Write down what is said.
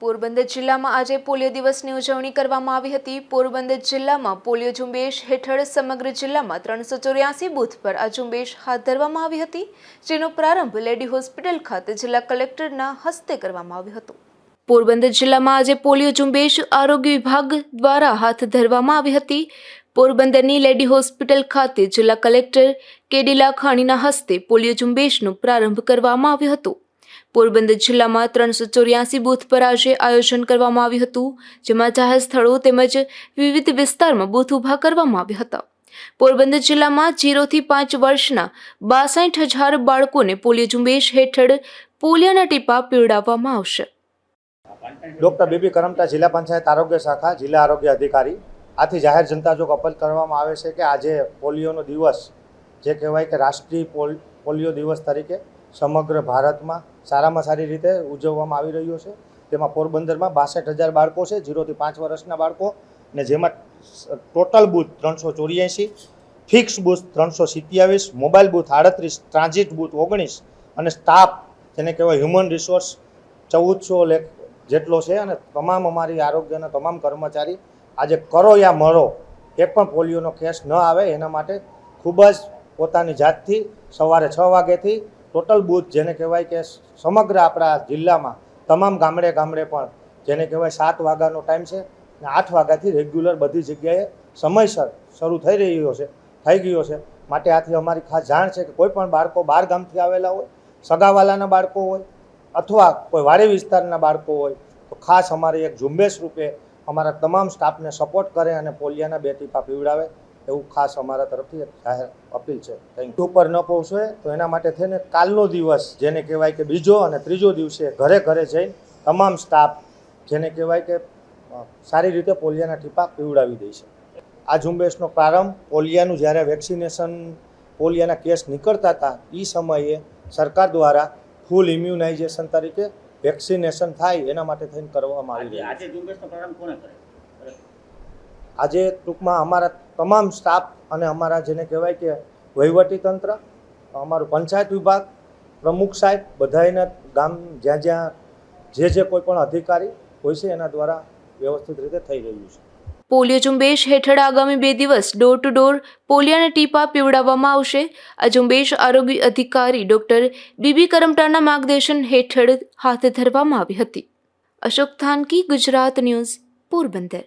પોરબંદર જિલ્લામાં આજે પોલિયો દિવસની ઉજવણી કરવામાં આવી હતી. પોરબંદર જિલ્લામાં પોલિયો ઝુંબેશ હેઠળ સમગ્ર જિલ્લામાં ત્રણસો ચોર્યાસી બૂથ પર આ ઝુંબેશ હાથ ધરવામાં આવી હતી, જેનો પ્રારંભ લેડી હોસ્પિટલ ખાતે જિલ્લા કલેક્ટરના હસ્તે કરવામાં આવ્યો હતો. પોરબંદર જિલ્લામાં આજે પોલિયો ઝુંબેશ આરોગ્ય વિભાગ દ્વારા હાથ ધરવામાં આવી હતી. પોરબંદરની લેડી હોસ્પિટલ ખાતે જિલ્લા કલેક્ટર કેડીલા ખાણીના હસ્તે પોલિયો ઝુંબેશનો પ્રારંભ કરવામાં આવ્યો હતો. પોરબંદર જિલ્લામાં ત્રણસો ચોર્યાસી બૂથ પર આજે આયોજન કરવામાં આવ્યું હતું, જેમાં જાહેર સ્થળો તેમજ વિવિધ વિસ્તારમાં બૂથ ઊભા કરવામાં આવ્યા હતા. પોરબંદર જિલ્લામાં જીરોથી પાંચ વર્ષના બાસઠ હજાર બાળકોને પોલિયો ઝુંબેશ હેઠળ પોલિયોના ટીપા પીવડાવવામાં આવશે. ડોક્ટર બીબી કરમટા જિલ્લા પંચાયત આરોગ્ય શાખા જિલ્લા આરોગ્ય અધિકારી. આથી જાહેર જનતા જો અપીલ કરવામાં આવે છે કે આજે પોલિયોનો દિવસ, જે કહેવાય કે રાષ્ટ્રીય પોલ- પોલિયો દિવસ તરીકે સમગ્ર ભારતમાં સારામાં સારી રીતે ઉજવવામાં આવી રહ્યો છે. તેમાં પોરબંદરમાં બાસઠ હજાર બાળકો છે, ઝીરોથી પાંચ વર્ષના બાળકો ને જેમાં ટોટલ બૂથ ત્રણસો ચોર્યાસી, ફિક્સ બૂથ ત્રણસો સિત્યાવીસ, મોબાઈલ બૂથ આડત્રીસ, ટ્રાન્ઝિટ બૂથ ઓગણીસ અને સ્ટાફ જેને કહેવાય હ્યુમન રિસોર્સ ચૌદસો લેખ જેટલો છે અને તમામ અમારી આરોગ્યના તમામ કર્મચારી આજે કરો યા મરો એક પણ પોલિયોનો કેસ ન આવે, એના માટે ખૂબ જ પોતાની જાતથી સવારે છ વાગ્યાથી ટોટલ બૂથ જેને કહેવાય કે સમગ્ર આપણા જિલ્લામાં તમામ ગામડે ગામડે પણ જેને કહેવાય સાત વાગ્યાનો ટાઈમ છે અને આઠ વાગ્યાથી રેગ્યુલર બધી જગ્યાએ સમયસર શરૂ થઈ રહ્યો છે, થઈ ગયો છે. માટે આથી અમારી ખાસ જાણ છે કે કોઈ પણ બાળકો બહાર ગામથી આવેલા હોય, સગાવાલાના બાળકો હોય અથવા કોઈ વાડી વિસ્તારના બાળકો હોય, તો ખાસ અમારી એક ઝુંબેશ રૂપે અમારા તમામ સ્ટાફને સપોર્ટ કરે અને પોલિયાના બે ટીપા પીવડાવે. એવું ખાસ અમારા તરફથી જાહેર અપીલ છે. થેન્ક યુ ઉપર ન પહોંચે તો એના માટે થઈને કાલનો દિવસ જેને કહેવાય કે બીજો અને ત્રીજો દિવસે ઘરે ઘરે જઈને તમામ સ્ટાફ જેને કહેવાય કે સારી રીતે પોલિયાના ટીપા પીવડાવી દે છે. આ ઝુંબેશનો પ્રારંભ પોલિયાનું જ્યારે વેક્સિનેશન પોલિયાના કેસ નીકળતા હતા એ સમયે સરકાર દ્વારા ફૂલ ઇમ્યુનાઇઝેશન તરીકે વેક્સિનેશન થાય એના માટે થઈને કરવામાં આવી રહ્યું આજે ટૂંકમાં અમારા તમામ સ્ટાફ અને અમારા જેને કહેવાય કે વહીવટી તંત્ર, અમારું પંચાયત વિભાગ, પ્રમુખ સાહેબ બધાને ગામ જ્યાં જ્યાં જે જે કોઈ પણ અધિકારી હોય છે એના દ્વારા વ્યવસ્થિત રીતે થઈ રહ્યું છે. પોલિયો ઝુંબેશ હેઠળ આગામી બે દિવસ ડોર ટુ ડોર પોલિયાના ટીપા પીવડાવવામાં આવશે. આ ઝુંબેશ આરોગ્ય અધિકારી ડોક્ટર બીબી કરમટાના માર્ગદર્શન હેઠળ હાથ ધરવામાં આવી હતી. અશોક થાનકી, ગુજરાત ન્યૂઝ, પોરબંદર.